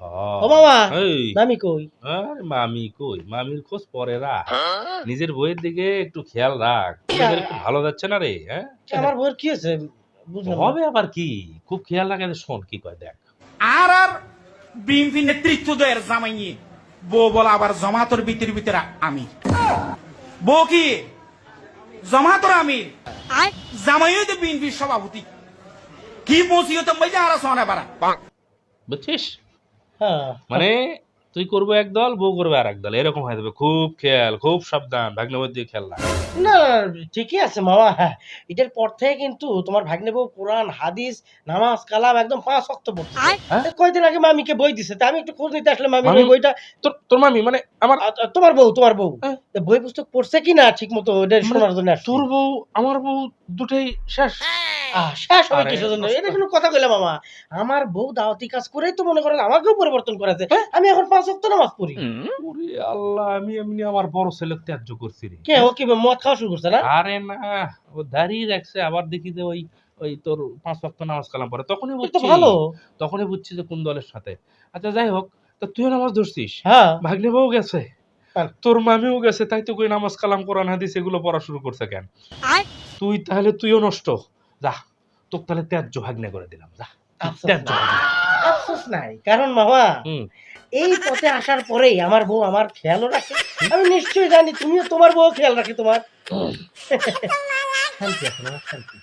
হ্যাঁ। ও মামা এই নামি কই? আরে মামি কই? মামির খোঁজ পরে রাখ। নিজের বইয়ের দিকে একটু খেয়াল রাখ। ভালো যাচ্ছে না রে হ্যাঁ? আমার বউয়ের কি হয়েছে হবে আবার কি? খুব খেয়াল রাখে শোন কি কয় দেখ। আর আর বিএনপি নেতৃত্ব দেয়ের জামাইয়ে বউ বলা আবার জমাতর ভিতর ভিতরে আমি বউ কি? জমাতর আমির। জামাইও তো বিএনপির সভাপতি। কি পৌঁছিও তো বলছে আর সোনা পারা বুঝছিস? হ্যাঁ মানে তুই করব এক দল বউ করবে আর এক দল। এরকম হয়ে যাবে। খুব খেয়াল খুব সাবধান। ভাগ্নের মধ্যে খেয়াল রাখ। না না, ঠিকই আছে মামা। হ্যাঁ এটার পর থেকে কিন্তু তোমার ভাগ্নে বউ কোরআন হাদিস নামাজ কালাম একদম পাঁচ অক্ত পড়ছে হ্যাঁ? কয়দিন আগে মামিকে বই দিছে? তা আমি একটু খোঁজ নিতে আসলে মামি? ওই বইটা। তোর তোর মামি? মানে আমার তোমার বউ তোমার বউ। হ্যাঁ। বই পুস্তক পড়ছে কি না ঠিক মতো ওটা শোনার জন্য তোর বউ আমার বউ দুটোই শেষ। শেষ হবে কিসের জন্য এটা কোনো কথা কইলে মামা। আমার বউ দাওয়াতি কাজ করেই তো মনে করেন আমাকেও পরিবর্তন করেছে। হ্যাঁ। আমি এখন পাঁচ অক্ত নামাজ পড়ি। ওরে আল্লাহ আমি এমনি আমার বড় ছেলে ত্যায্য করছি রে। কে ও কি মদ খাওয়া শুরু করছে না? আরে না ও দাঁড়িয়ে রাখছে আবার দেখি যে ওই ওই তোর পাঁচ ওয়াক্ত নামাজ কালাম পরে তখনই বুঝছি ভালো। তখনই বুঝছি যে কোন দলের সাথে। আচ্ছা যাই হোক তা তুইও নামাজ ধরছিস? হ্যাঁ। ভাগ্নে বউ গেছে। তোর মামিও গেছে তাই তো কই নামাজ কালাম কোরআন হাদিস এগুলো পড়া শুরু করছে কেন? তুই তাহলে তুইও নষ্ট। যা তোকে তাহলে ত্যায্য ভাগ্নে করে দিলাম যা। আফসোস ত্যায্য আফসোস নাই। কারণ মামা হুম। এই পথে আসার পরেই আমার বউ আমার খেয়ালও রাখে। আমি নিশ্চয়ই জানি তুমিও তোমার বউ খেয়াল রাখে তোমার। শান্তি এখন শান্তি।